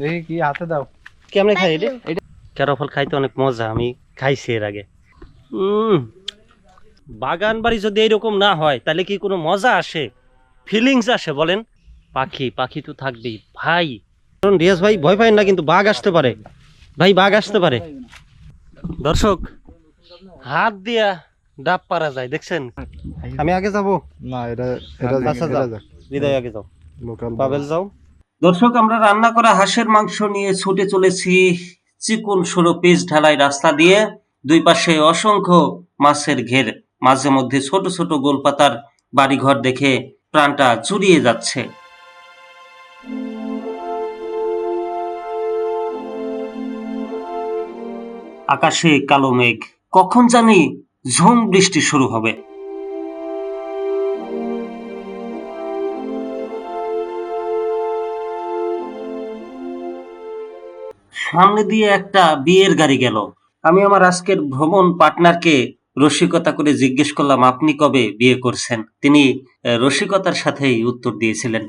দেখি কি হাতে দাও। কেমনে খাই এটা কেরো ফল খাইতে অনেক মজা আমি খাইছি এর আগে। বাগান বাড়ি যদি এরকম না হয় তাহলে কি কোনো মজা আসে? ফিলিংস আসে বলেন। পাখি পাখি তো থাকবেই। ভাই কারণ রিয়াজ ভাই ভয় পায় না কিন্তু বাঘ আসতে পারে। ভাই বাঘ আসতে পারে। দর্শক হাত দিয়া ডাব পারা যায় দেখছেন? আমি আগে যাব। না এটা এটা আচ্ছা, যাও। হৃদয় আগে যাও। লোকাল পাবেল যাও। দর্শক, আমরা রান্না করা হাঁসের মাংস নিয়ে ছুটে চলেছি চিকন সরো পিচ ঢালাই রাস্তা দিয়ে। দুই পাশে অসংখ্য মাছের ঘের, মাঝে মধ্যে ছোট ছোট গোলপাতার বাড়িঘর দেখে প্রাণটা জুড়িয়ে যাচ্ছে। আকাশে কালো মেঘ, কখন জানি ঝুম বৃষ্টি শুরু হবে। সামনে দিয়ে একটা বিয়ের গাড়ি গেল। আমি আমার আজকের ভ্রমণ পার্টনারকে রসিকতা করে জিজ্ঞেস করলাম, আপনি কবে বিয়ে করছেন? তিনি রসিকতার সাথেই উত্তর দিয়েছিলেন।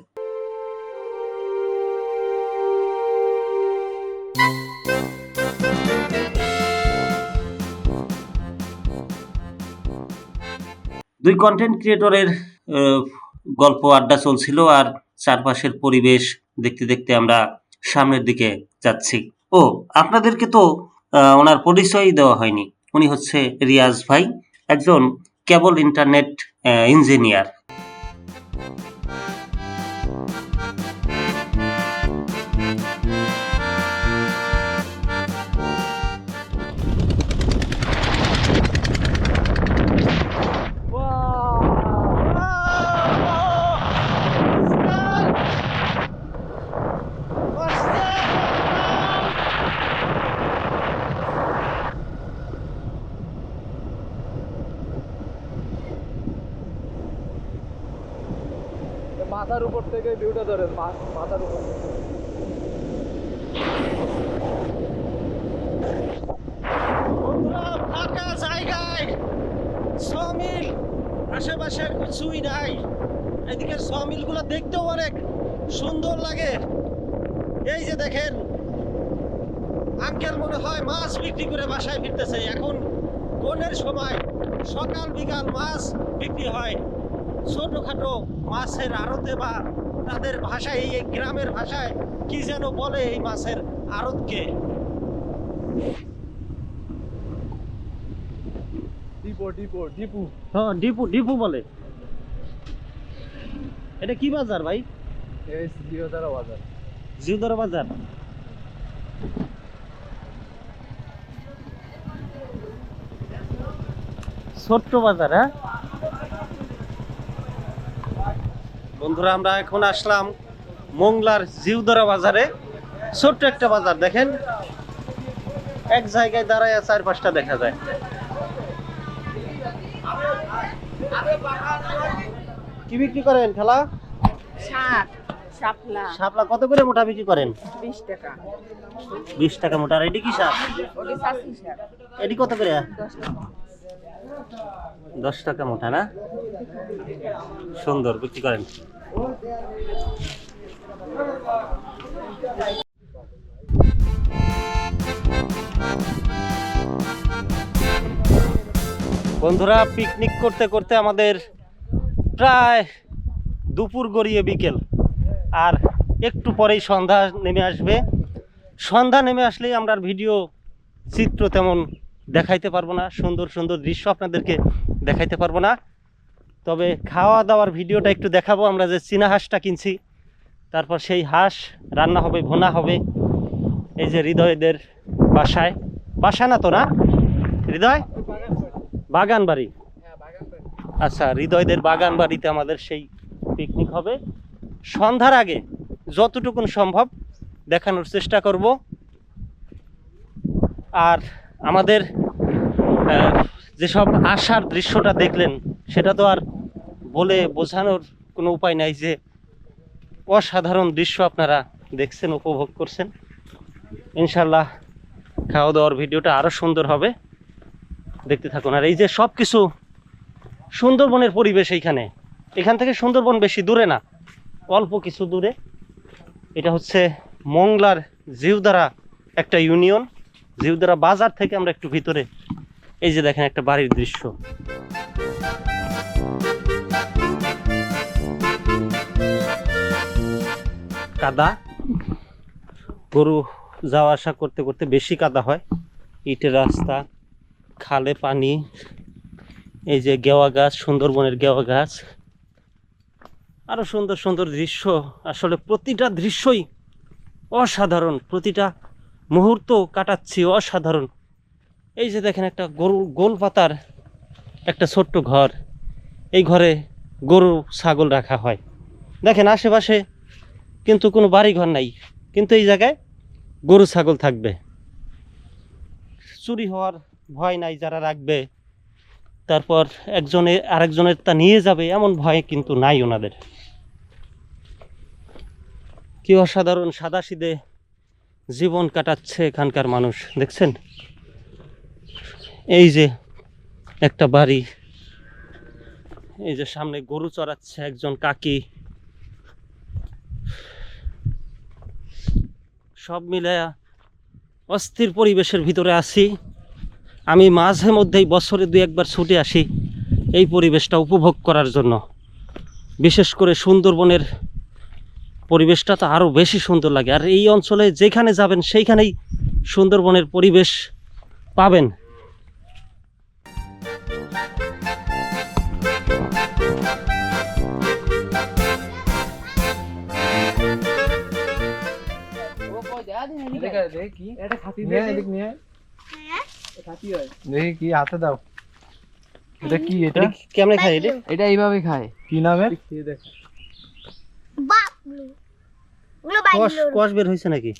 দুই কন্টেন্ট ক্রিয়েটরের গল্প আড্ডা চলছিল আর চারপাশের পরিবেশ দেখতে দেখতে আমরা সামনের দিকে যাচ্ছি। ও, আপনাদেরকে তো ওনার পরিচয় দেওয়া হয়নি। উনি হচ্ছে রিয়াজ ভাই, একজন কেবল ইন্টারনেট ইঞ্জিনিয়ার। মা- মাথার উপর। সমিল আশেপাশে কিছুই নাই। দেখতেও অনেক সুন্দর লাগে। এই যে দেখেন মনে হয় মাছ বিক্রি করে বাসায় ফিরতেছে। এখন সময় সকাল বিকাল মাছ বিক্রি হয়। ছোটখাটো মাছের আড়তে বা তাদের ভাষায় এই গ্রামের ভাষায় কি যেন বলে এই মাছের আড়তকে? ডিপো হ্যাঁ ডিপু ডিপু বলে। এটা কি বাজার ভাই? জিওদারা বাজার। বাজার? ছোট্ট বাজার হ্যাঁ? বন্ধুরা আমরা এখন আসলাম মোংলার জিউদরা বাজারে। ছোট্ট একটা বাজার দেখেন। এক জায়গায় দাঁড়ায় চার পাঁচটা দেখা যায়। কি বিক্রি করেন খেলা শাপলা। কত করে মোটা বিক্রি করেন? বিশ টাকা। বিশ টাকা মোটা। আর এটি কি সাপ এটি কত করে? দশ টাকা মোটা, না? সুন্দর, বিক্রি করেন। বন্ধুরা পিকনিক করতে করতে আমাদের প্রায় দুপুর গড়িয়ে বিকেল। আর একটু পরেই সন্ধ্যা নেমে আসবে। সন্ধ্যা নেমে আসলেই আমরা ভিডিও চিত্র তেমন দেখাইতে পারব না, সুন্দর সুন্দর দৃশ্য আপনাদেরকে দেখাইতে পারব না। তবে খাওয়া দাওয়ার ভিডিওটা একটু দেখাবো, আমরা যে চীনা হাঁসটা কিনছি, তারপর সেই হাঁস রান্না হবে, ভোনা হবে, এই যে হৃদয়দের বাসায়। বাসা না তো না? হৃদয়? বাগান বাড়ি। আচ্ছা হৃদয়দের বাগান বাড়িতে আমাদের সেই পিকনিক হবে। সন্ধ্যার আগে যতটুকুন সম্ভব দেখানোর চেষ্টা করব। আর আমাদের যেসব আশার দৃশ্যটা দেখলেন, সেটা তো আর বলে বোঝানোর কোনো উপায় নাই যে অসাধারণ দৃশ্য আপনারা দেখছেন, উপভোগ করছেন। ইনশাল্লাহ খাওয়া দাওয়ার ভিডিওটা আরও সুন্দর হবে। দেখতে থাকুন। আর এই যে সব কিছু সুন্দরবনের পরিবেশ এইখানে, এখান থেকে সুন্দরবন বেশি দূরে না, অল্প কিছু দূরে। এটা হচ্ছে মংলার জিউদারা একটা ইউনিয়ন। জিউদারা বাজার থেকে আমরা একটু ভিতরে এই যে দেখেন একটা বাড়ির দৃশ্য। কাদা। গরু যাওয়া আসা করতে করতে বেশি কাদা হয়। ইটের রাস্তা, খালে পানি, এই যে গেওয়া গাছ, সুন্দরবনের গেওয়া গাছ। আরও সুন্দর সুন্দর দৃশ্য। আসলে প্রতিটা দৃশ্যই অসাধারণ। প্রতিটা মুহূর্ত কাটাচ্ছি অসাধারণ। এই যে দেখেন একটা গরু গোল পাতার একটা ছোট্ট ঘর। এই ঘরে গরু, ছাগল রাখা হয়। দেখেন আশেপাশে কিন্তু কোনো বাড়ি ঘর নাই। কিন্তু এই জায়গায় গরু, ছাগল থাকবে। চুরি হওয়ার ভয় নাই যারা রাখবে। তারপর একজনে, আরেকজনের তা নিয়ে যাবে এমন ভয় কিন্তু নাই ওনাদের। কি অসাধারণ সাদাসিদে জীবন কাটাচ্ছে এখানকার মানুষ, দেখছেন? এই যে একটা বাড়ি। এই যে সামনে গরু চড়াচ্ছে একজন কাকি। সব মিলায়া অস্থির পরিবেশের ভিতরে আছি। আমি মাঝে মধ্যেই বছরে দুই একবার ছুটে আসি এই পরিবেশটা উপভোগ করার জন্য। বিশেষ করে সুন্দরবনের পরিবেশটা তো আরও বেশি সুন্দর লাগে। আর এই অঞ্চলে যেখানে যাবেন, সেইখানেই সুন্দরবনের পরিবেশ পাবেন। দেখি দেখি কি হাতে দাও। এটা কি এটা? এটা কেমনে খাই এটা এটা এইভাবে খায়। কি নামের খেয়ে দেখ। বাগলু ওগুলো কষ বের হয়েছে নাকি?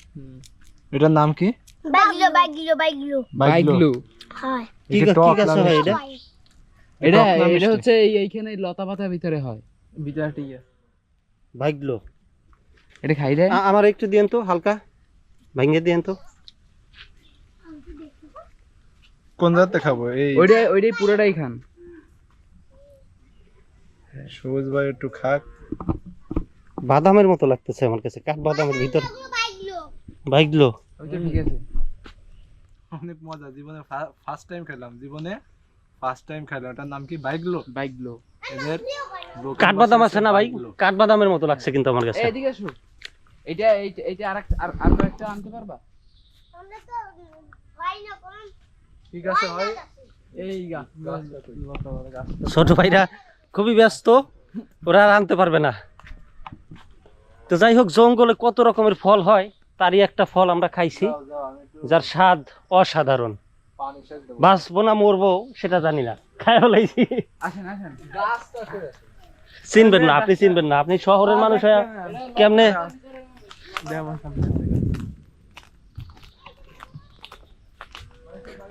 এটার নাম কি? বাইগলু বাইগলু বাইগলু বাইকলু হয়। কি কি টক হয় এটা। এটা এটা হচ্ছে এইখানে লতা পাতার ভিতরে হয়। এটা খাই দেয় আ- আমার একটু দিয়েন তো হালকা। ভাঙিয়ে দিয়েন তো। কোন জাতে খাব এই ওইটা ওইটাই পুরোটাই খান। সবুজ ভাই একটু খাক। বাদামের মতো লাগতেছে আমার কাছে কাঠ বাদামের ভিতর। বাইগলু ভাগলো। ওইটা ঠিক আছে। অনেক মজা জীবনে ফার্স্ট টাইম খেলাম জীবনে ফার্স্ট টাইম খেলাম। এটার নাম কি? বাইকলো বাইকগুলো এদের local কাঠ বাদাম আছে না ভাই? বাইকলো। কাঠ বাদামের মতো লাগছে কিন্তু আমার কাছে। এদিকে আসো। এটা আরেক আর আর একটা আনতে পারবা? আমরা তো হয় না কোন ঠিক আছে ভাই এই গা ছোট ভাইরা খুবই ব্যস্ত ওরা আর আনতে পারবে না। তো যাই হোক জঙ্গলে কত রকমের ফল হয় তারই একটা ফল আমরা খাইছি যার স্বাদ অসাধারণ। বাঁচবো না মরবো সেটা জানি না। খাই ফেলাইছি। চিনবেন না আপনি চিনবেন না। আপনি শহরের মানুষ কেমনে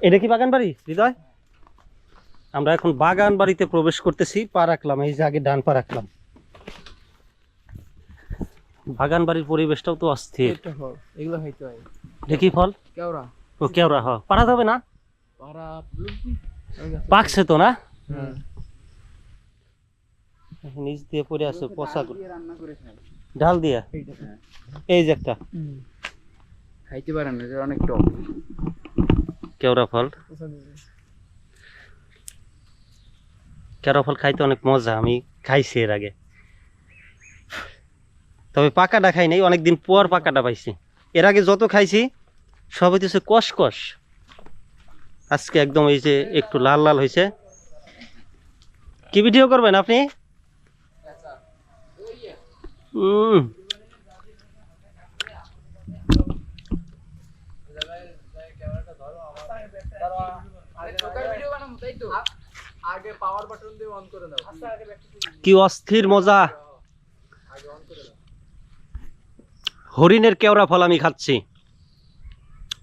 এটা কি বাগান বাড়ি হৃদয়? আমরা এখন বাগান বাড়িতে প্রবেশ করতেছি পা রাখলাম এই যে আগে ডান পা রাখলাম। বাগান বাড়ির পরিবেশটাও তো অস্থির। এগুলো খাইতে হয়। দেখি ফল? কেওড়া। ও কেওড়া হ। পারা যাবে না? পাকছে তো না? নিচ দিয়ে পড়ে আছে পচা রান্না করে খায়। ডাল দিয়া? এই যে একটা। খাইতে পারেন না এটা অনেক টক। কেওড়া ফল। কেওড়া ফল খাইতে অনেক মজা আমি খাইছি এর আগে। তবে পাকাটা খাই নাই অনেকদিন পর পাকাটা পাইছি। এর আগে যত খাইছি সব হইতেছে কষ কষ আজকে একদম এই যে একটু লাল লাল হয়েছে কি ভিডিও করবেন আপনি উম আগে পাওয়ার বাটন দিয়ে অন করে দাও কি অস্থির মজা। হরিণের কেওড়া ফল আমি খাচ্ছি।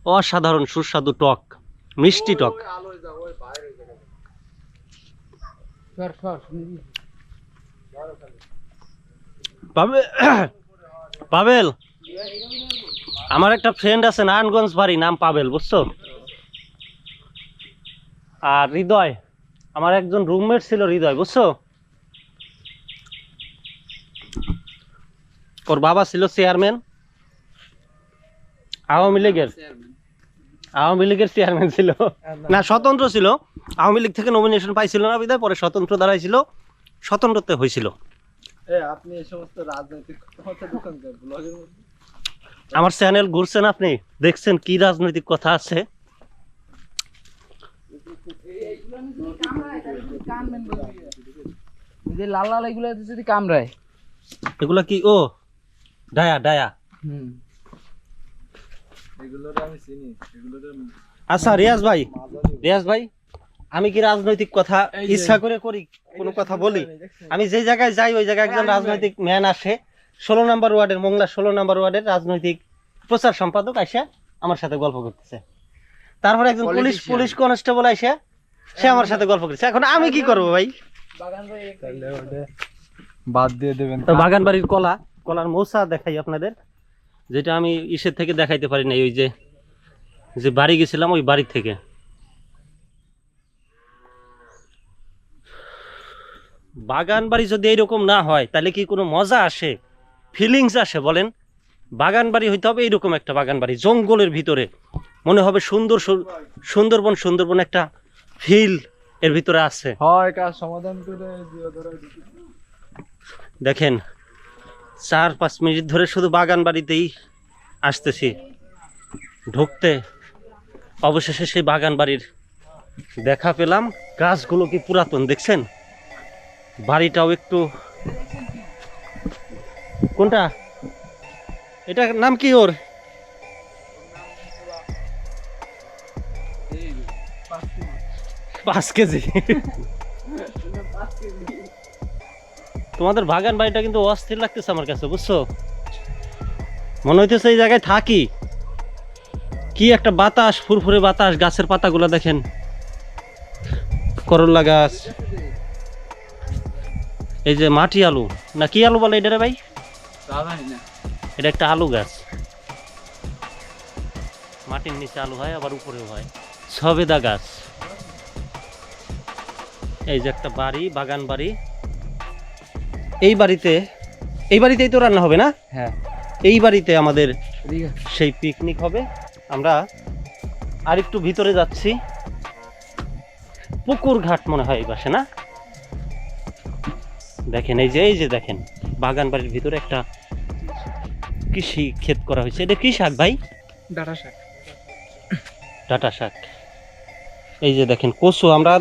অসাধারণ সুস্বাদু টক মিষ্টি টক আলোয় যাও ওই বাইরে যাও সর সর শুনে দি। পাবে- পাবেল? আমার একটা ফ্রেন্ড আছে নারায়ণগঞ্জ বাড়ি নাম পাবেল বুঝছ? আর হৃদয় আমার একজন রুমমেট ছিল হৃদয় বুঝছ? ওর বাবা ছিল চেয়ারম্যান আওয়ামী লীগের। আওয়ামী লীগের চেয়ারম্যান ছিল। না স্বতন্ত্র ছিল। আওয়ামী লীগ থেকে নমিনেশন পাইছিল না বিদায় পরে স্বতন্ত্র দাঁড়াইছিল স্বতন্ত্রতে হয়েছিল এ আপনি এই সমস্ত রাজনৈতিক কথাবার্তা ঢুকান কেন? ব্লগের মধ্যে? আমার চ্যানেল ঘুরছেন আপনি? দেখছেন কি রাজনৈতিক কথা আছে? যে লাল লাল এগুলো যদি কামড়ায়। এগুলা কি? ও ডায়া ডায়া। হুম। এগুলোর আমি চিনি এগুলোর আচ্ছা রিয়াজ ভাই। রিয়াজ ভাই? আমি কি রাজনৈতিক কথা ইচ্ছা করে করি? কোনো কথা বলি? আমি যে জায়গায় যাই ওই জায়গায় একজন রাজনৈতিক ম্যান আসে। ষোলো নম্বর ওয়ার্ডের মোংলা ষোলো নম্বর ওয়ার্ডের রাজনৈতিক প্রচার সম্পাদক আইসা আমার সাথে গল্প করতেছে। তারপরে একজন পুলিশ পুলিশ কনস্টেবল আইসা সে আমার সাথে গল্প করছে এখন আমি কি করব ভাই? বাদ দিয়ে দেবেন। তো বাগান বাড়ির কলা কলার মৌসা দেখাই আপনাদের। যেটা আমি ইসের থেকে দেখাইতে পারি নাই ওই যে যে বাড়ি গেছিলাম ওই বাড়ি থেকে। বাগান বাড়ি যদি এইরকম না হয় তাহলে কি কোনো মজা আসে? ফিলিংস আসে বলেন। বাগান বাড়ি হইতে হবে এইরকম একটা বাগান বাড়ি জঙ্গলের ভিতরে। মনে হবে সুন্দর সুন্দরবন সুন্দরবন একটা ফিল এর ভিতরে আছে। সমাধান করে দেখেন চার পাঁচ মিনিট ধরে শুধু বাগান বাড়িতেই আসতেছি। ঢুকতে অবশেষে সেই বাগান বাড়ির দেখা পেলাম। গাছগুলো কি পুরাতন দেখছেন? বাড়িটাও একটু কোনটা? এটা নাম কি ওর? পাঁচ কেজি। তোমাদের বাগান বাড়িটা কিন্তু অস্থির লাগতেছে আমার কাছে, বুঝছ? মনে হইতেছে এই জায়গায় থাকি। কি একটা বাতাস, ফুরফুরে বাতাস, গাছের পাতাগুলো দেখেন। করল্লা গাছ। এই যে মাটি আলু। না কি আলু বলে এটা ভাই? এটা একটা আলু গাছ। মাটির নিচে আলু হয় আবার উপরেও হয়। সবেদা গাছ। এই যে একটা বাড়ি বাগান বাড়ি। এই বাড়িতে এই বাড়িতেই তো রান্না হবে না? হ্যাঁ। এই বাড়িতে আমাদের সেই পিকনিক হবে। আমরা আর একটু ভিতরে যাচ্ছি। পুকুর ঘাট মনে হয় এই পাশে না? দেখেন এই যে এই যে দেখেন বাগান বাড়ির ভিতরে একটা কৃষি ক্ষেত করা হয়েছে। এটা কি শাক ভাই? ডাটা শাক। ডাটা শাক। এই যে দেখেন কচু আমরা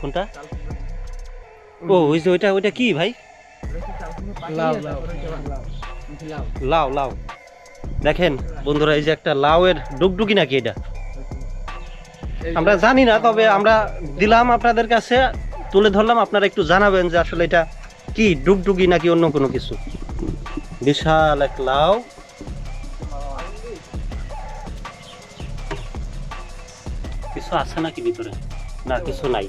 কোনটা? ও ওই যে ওইটা ওইটা কি ভাই? লাউ লাউ। লাউ দেখেন বন্ধুরা এই যে একটা লাউয়ের ডুগডুগি নাকি এটা? আমরা জানি না তবে আমরা দিলাম আপনাদের কাছে। তুলে ধরলাম আপনারা একটু জানাবেন যে আসলে এটা কি ডুগডুগি নাকি অন্য কোনো কিছু? বিশাল এক লাউ। কিছু আছে নাকি ভিতরে? না কিছু নাই।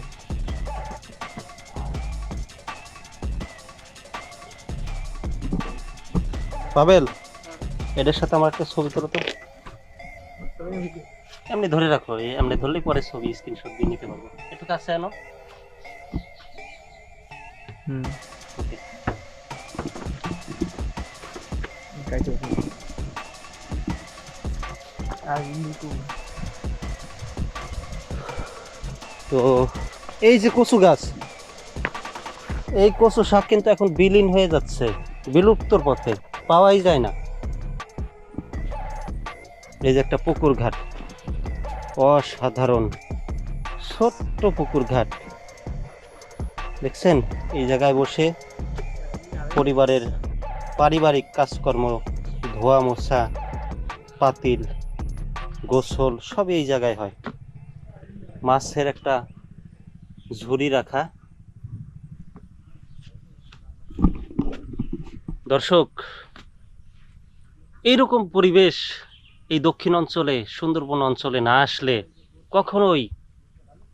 পাবেল এটার সাথে আমার একটা ছবি তোলো তো। এমনি ধরে রাখো এমনি ধরলেই পরে ছবি স্ক্রিনশট দিয়ে নিতে পারব। একটু কাছে আনো। তো এই যে কচু গাছ এই কচু শাক কিন্তু এখন বিলীন হয়ে যাচ্ছে বিলুপ্তর পথে পাওয়াই যায় না। এই যে একটা পুকুর ঘাট অসাধারণ ছোট্ট পুকুর ঘাট দেখছেন? এই জায়গায় বসে পরিবারের পারিবারিক কাজকর্ম, ধোয়া, মোছা, পাতিল, গোসল সব এই জায়গায় হয়। মাছের একটা ঝুড়ি রাখা। দর্শক, এইরকম পরিবেশ এই দক্ষিণ অঞ্চলে, সুন্দরবন অঞ্চলে না আসলে কখনোই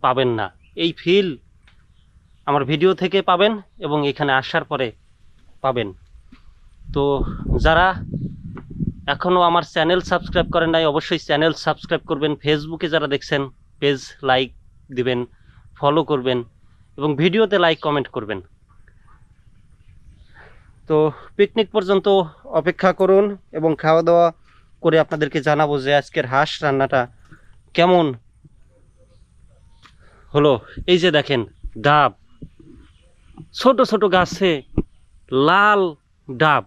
পাবেন না। এই ফিল আমার ভিডিও থেকে পাবেন এবং এখানে আসার পরে পাবেন। তো যারা এখনও আমার চ্যানেল সাবস্ক্রাইব করেন নাই, অবশ্যই চ্যানেল সাবস্ক্রাইব করবেন ফেসবুকে যারা দেখছেন পেজ লাইক দিবেন ফলো করবেন এবং ভিডিওতে লাইক কমেন্ট করবেন। তো পিকনিক পর্যন্ত অপেক্ষা করুন এবং খাওয়া দাওয়া করে আপনাদেরকে জানাব যে আজকের হাঁস রান্নাটা কেমন হলো। এই যে দেখেন, ডাব। ছোট ছোট গাছে লাল ডাব,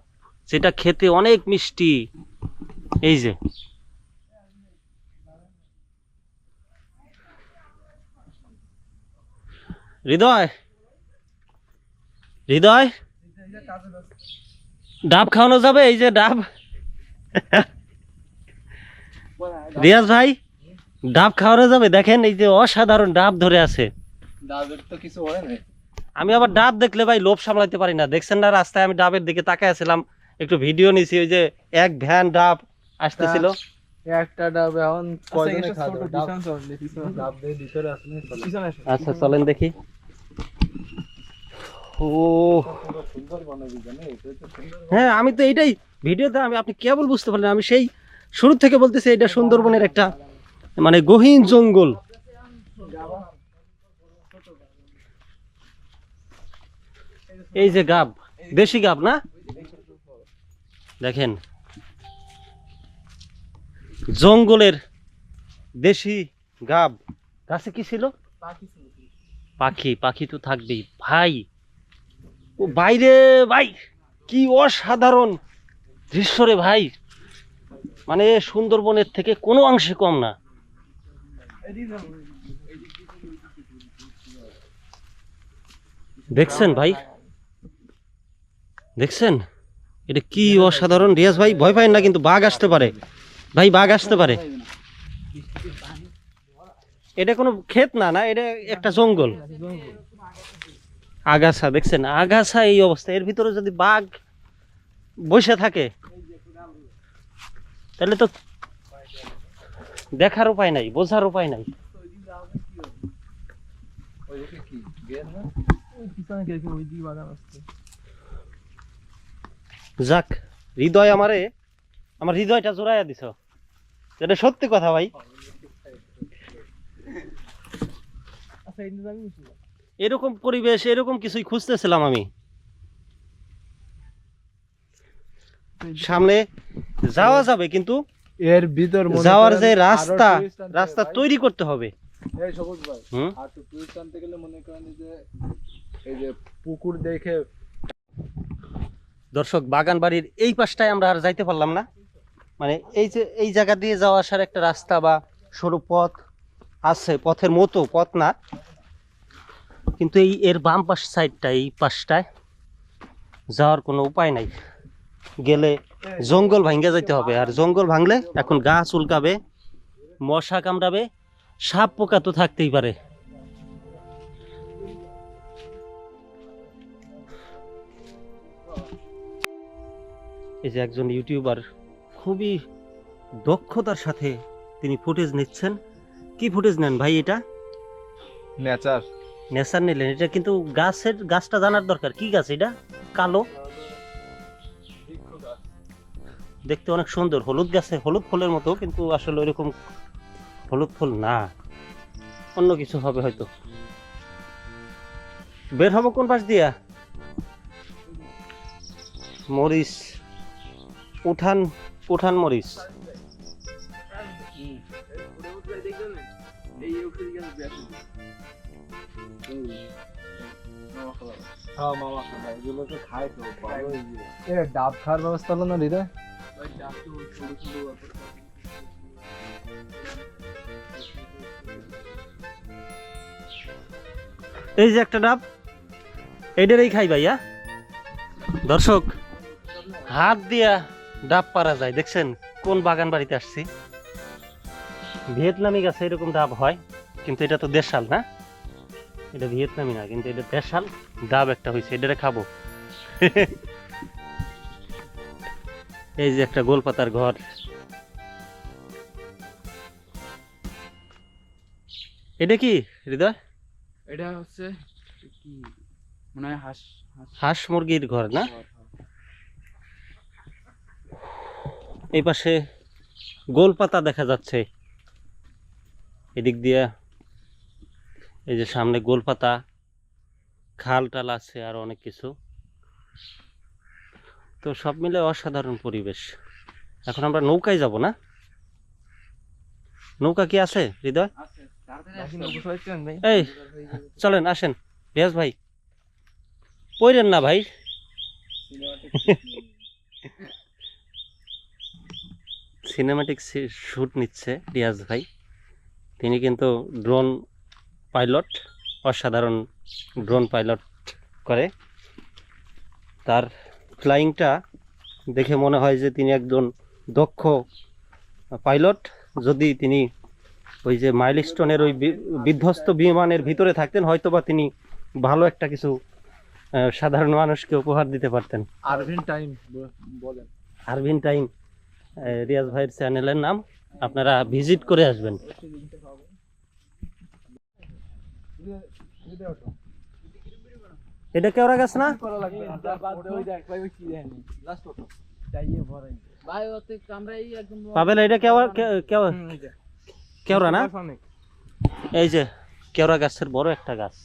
যেটা খেতে অনেক মিষ্টি। এই যে। হৃদয় হৃদয়। ডাব খাওয়ানো যাবে, এই যে ডাব। রিয়াজ ভাই, ডাব খাওয়ানো যাবে, দেখেন এই যে অসাধারণ ডাব ধরে আছে। ডাবের তো কিছু হয় না আমি আবার ডাব দেখলে ভাই লোভ সামলাইতে পারি না। দেখছেন না রাস্তায় আমি ডাবের দিকে তাকায় আছিলাম একটু ভিডিও নিছি ওই যে এক ভ্যান ডাব আসতেছিল। একটা ডাব এখন। আচ্ছা চলেন দেখি। ও তো সুন্দর হ্যাঁ আমি তো এইটাই ভিডিওতে আমি আপনি কেবল বুঝতে পারলেন আমি সেই শুরু থেকে বলতেছি এটা সুন্দরবনের একটা মানে গহীন জঙ্গল। এই যে গাব, দেশি গাব না? দেখেন, জঙ্গলের দেশি গাব, গাছে কি ছিল? পাখি পাখি তো থাকবেই। ভাই, ও বাইরে, ভাই, কি অসাধারণ দৃশ্য রে ভাই। মানে সুন্দরবনের থেকে কোনো অংশে কম না। দেখছেন ভাই? দেখছেন? এটা কি অসাধারণ। রিয়াজ ভাই, ভয় পায় না কিন্তু বাঘ আসতে পারে। ভাই, বাঘ আসতে পারে। এটা কোনো ক্ষেত না না? এটা একটা জঙ্গল। আগাছা, দেখছেন? আগাছা এই অবস্থা। এর ভিতরে যদি বাঘ বসে থাকে, তাহলে তো দেখার উপায় নাই, বোঝার উপায় নাই। ওইদিকে কি? ওই পিছনে কীরকম ওই দিকে বাগান আসছে। যাক হৃদয় আমারে আমার হৃদয়টা জোড়াইয়া দিছ। এটা সত্যি কথা ভাই। আচ্ছা? এরকম পরিবেশ এরকম কিছুই খুঁজতেছিলাম আমি। সামনে যাওয়া যাবে কিন্তু এর ভিতর যাওয়ার যে রাস্তা রাস্তা তৈরি করতে হবে। এই সবুজ ভাই আর তো টুরিস্ট আনতে গেলে মনে করেন যে এই যে পুকুর দেখে দর্শক বাগান বাড়ির এই পাশটায় আমরা আর যাইতে পারলাম না। মানে এই যে, এই জায়গা দিয়ে যাওয়া আসার একটা রাস্তা বা সরু পথ আছে, পথের মতো, পথ না। কিন্তু এই, এর বাম পাশ সাইডটা, এই পাশটায় যাওয়ার কোনো উপায় নাই। গেলে জঙ্গল ভাঙ্গে যাইতে হবে, আর জঙ্গল ভাঙলে এখন গাছ উল্কাবে, মশা কামড়াবে, সাপ পোকা তো থাকতেই পারে। এই যে একজন ইউটিউবার খুবই দক্ষতার সাথে তিনি ফুটেজ নিচ্ছেন। কি ফুটেজ নেন ভাই এটা? নেচার। নেশার নিলেন এটা কিন্তু গাছের গাছটা জানার দরকার। কি গাছ এটা? কালো? দেখতে অনেক সুন্দর। হলুদ গাছে হলুদ ফুলের মতো কিন্তু আসলে ওইরকম হলুদ ফুল না। অন্য কিছু হবে হয়তো। বের হব কোন পাশ দিয়া? মরিচ। উঠান উঠান মরিচ। ডাব খাওয়ার ব্যবস্থা হলো না হৃদয়? এই যে একটা ডাব এইটারই খাই ভাইয়া। দর্শক হাত দিয়া ডাব পারা যায় দেখছেন? কোন বাগান বাড়িতে আসছি? ভিয়েতনামি গাছে এরকম ডাব হয় কিন্তু এটা তো দেশাল না? এটা ভিয়েতনামি না কিন্তু এটা দেশাল ডাব একটা হয়েছে এটারে খাব। এই যে একটা গোলপাতার ঘর। এটা কি হৃদয়? এটা হচ্ছে কি মনে হয় হাঁস হাঁস। হাঁস মুরগির ঘর না? এই পাশে গোলপাতা দেখা যাচ্ছে। এদিক দিয়ে এই যে সামনে গোলপাতা খাল টাল আছে আর অনেক কিছু। তো সব মিলে অসাধারণ পরিবেশ। এখন আমরা নৌকায় যাব না? নৌকা কি আছে, হৃদয়? এই, চলেন, আসেন। রিয়াজ ভাই, পইরেন না ভাই। সিনেমাটিক শ্যুট নিচ্ছে রিয়াজ ভাই। তিনি কিন্তু ড্রোন পাইলট অসাধারণ ড্রোন পাইলট করে। তার ফ্লাইংটা দেখে মনে হয় যে তিনি একজন দক্ষ পাইলট যদি তিনি ওই যে মাইলস্টোনের ওই বিধ্বস্ত বিমানের ভিতরে থাকতেন হয়তো বা তিনি ভালো একটা কিছু সাধারণ মানুষকে উপহার দিতে পারতেন। আরভিন টাইম বলেন। আরভিন টাইম রিয়াজ ভাইয়ের চ্যানেলের নাম আপনারা ভিজিট করে আসবেন। এটা কেওড়া গাছ না? পাবেল, এটা কেওড়া না? এই যে, কেওড়া গাছের বড় একটা গাছ।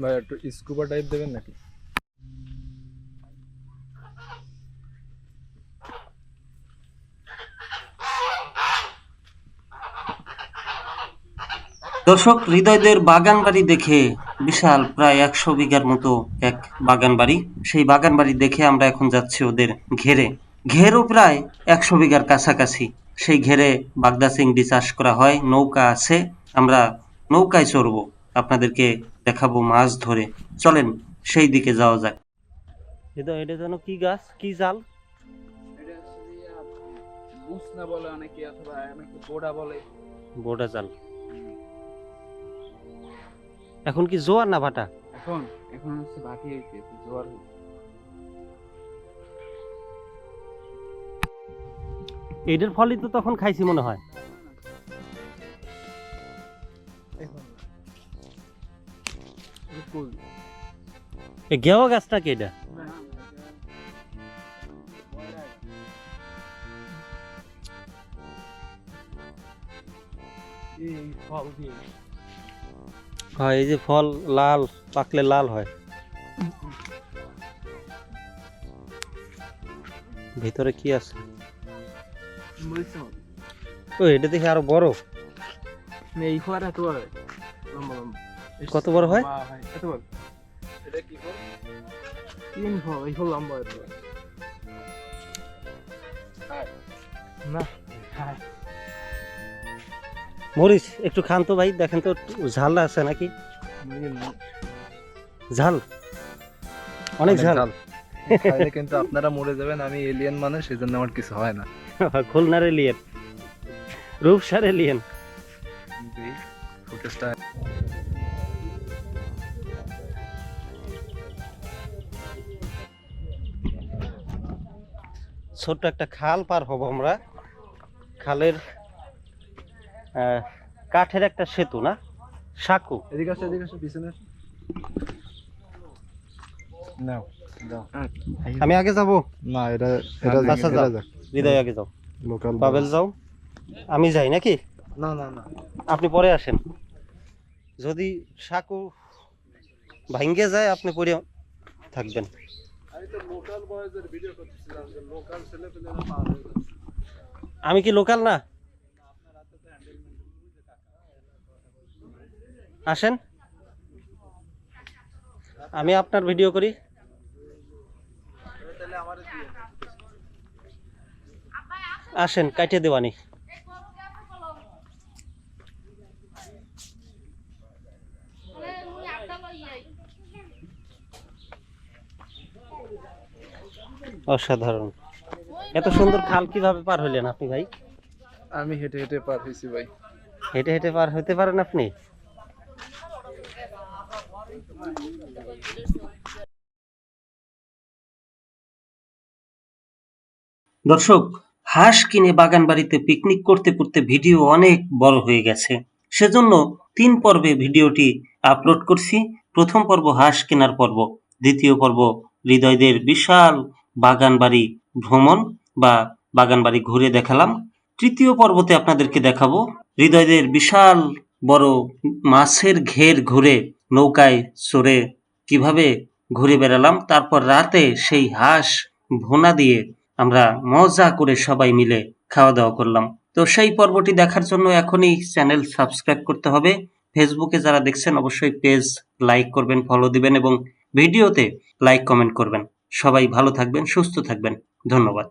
ভাই, একটু স্কুবা টাইপ দেবেন নাকি? দর্শক হৃদয়দের বাগান বাড়ি দেখে বিশাল প্রায় একশো বিঘার মতো এক বাগান বাড়ি সেই বাগান বাড়ি দেখে আমরা এখন যাচ্ছি ওদের ঘেরে। ঘেরও প্রায় একশো বিঘার কাছাকাছি। সেই ঘেরে বাগদা চিংড়ি চাষ করা হয় নৌকা আছে আমরা নৌকায় চড়বো। আপনাদেরকে দেখাবো মাছ ধরে। চলেন সেই দিকে যাওয়া যাক। হৃদয় এটা যেন কি গাছ কি জাল? এটা বুসনা বলে অনেকে অথবা অনেকে বোড়া বলে। বোডা জাল। এখন কি জোয়ার না ভাটা? এখন এখন হচ্ছে বাকি হইতে জোয়ার হইছে। এটার ফলই তো তখন খাইছি মনে হয়। এ গেওয়া গাছটা কি এটা? এই ফল দিয়ে। হয় এই যে ফল লাল পাকলে লাল হয়। ভিতরে কি আছে? ও এটা দেখে আরও বড়। এই ফল এত বড়। কত বড় হয়? এত বড়। এটা কি ফল? তিন ফল এই ফল লম্বা এত বড় মরিচ একটু খান তো ভাই দেখেন তো ঝাল আছে নাকি? ঝাল? অনেক ঝাল। কিন্তু আপনারা মরে যাবেন আমি এলিয়েন মানে সেজন্য আমার কিছু হয় না। খুলনার এলিয়েন রূপসার এলিয়েন ছোট্ট একটা খাল পার হব আমরা। খালের কাঠের একটা সেতু না? সাঁকু। এদিকে আসো এদিকে আসো পিছনে নাও আমি আগে যাব? না এটা এটা আচ্ছা, হৃদয় আগে যাও। লোকাল পাবেল যাও। আমি যাই নাকি? না না না। আপনি পরে আসেন। যদি সাঁকু ভাঙ্গে যায় আপনি পরে থাকবেন। আমি কি লোকাল বয়েজের ভিডিও করতেছিলাম যে লোকাল ছেলে পেলেরা পাওয়া যায় না। আমি কি লোকাল না আসেন। আমি আপনার ভিডিও করি। আসেন কাইটে দেওয়ানি। অসাধারণ। এত সুন্দর খাল কীভাবে পার হইলেন আপনি ভাই? আমি হেঁটে হেঁটে পার হয়েছি ভাই। হেঁটে হেঁটে পার হতে পারেন আপনি? দর্শক, হাঁস কিনে বাগান বাড়িতে পিকনিক করতে করতে ভিডিও অনেক বড় হয়ে গেছে। সেজন্য তিন পর্বে ভিডিওটি আপলোড করছি। প্রথম পর্ব হাঁস কেনার পর্ব, দ্বিতীয় পর্ব হৃদয়দের বিশাল বাগান বাড়ি ভ্রমণ বা বাগান বাড়ি ঘুরে দেখালাম। তৃতীয় পর্বতে আপনাদেরকে দেখাবো হৃদয়দের বিশাল বড় মাছের ঘের ঘুরে নৌকায় চড়ে কীভাবে ঘুরে বেড়ালাম? তারপর রাতে সেই হাঁস ভুনা দিয়ে আমরা মজা করে সবাই মিলে খাওয়া দাওয়া করলাম। তো সেই পর্বটি দেখার জন্য এখনই চ্যানেল সাবস্ক্রাইব করতে হবে। ফেসবুকে যারা দেখছেন, অবশ্যই পেজ লাইক করবেন, ফলো দিবেন এবং ভিডিওতে লাইক কমেন্ট করবেন। সবাই ভালো থাকবেন, সুস্থ থাকবেন। ধন্যবাদ।